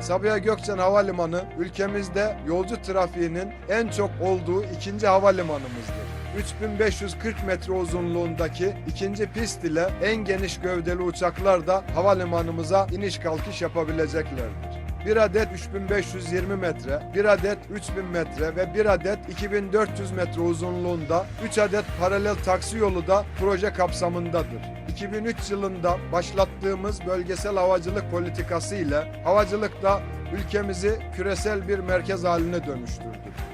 Sabiha Gökçen Havalimanı ülkemizde yolcu trafiğinin en çok olduğu ikinci havalimanımızdır. 3540 metre uzunluğundaki ikinci pist ile en geniş gövdeli uçaklar da havalimanımıza iniş kalkış yapabileceklerdir. Bir adet 3520 metre, bir adet 3000 metre ve bir adet 2400 metre uzunluğunda 3 adet paralel taksi yolu da proje kapsamındadır. 2003 yılında başlattığımız bölgesel havacılık politikası ile havacılıkta ülkemizi küresel bir merkez haline dönüştürdük.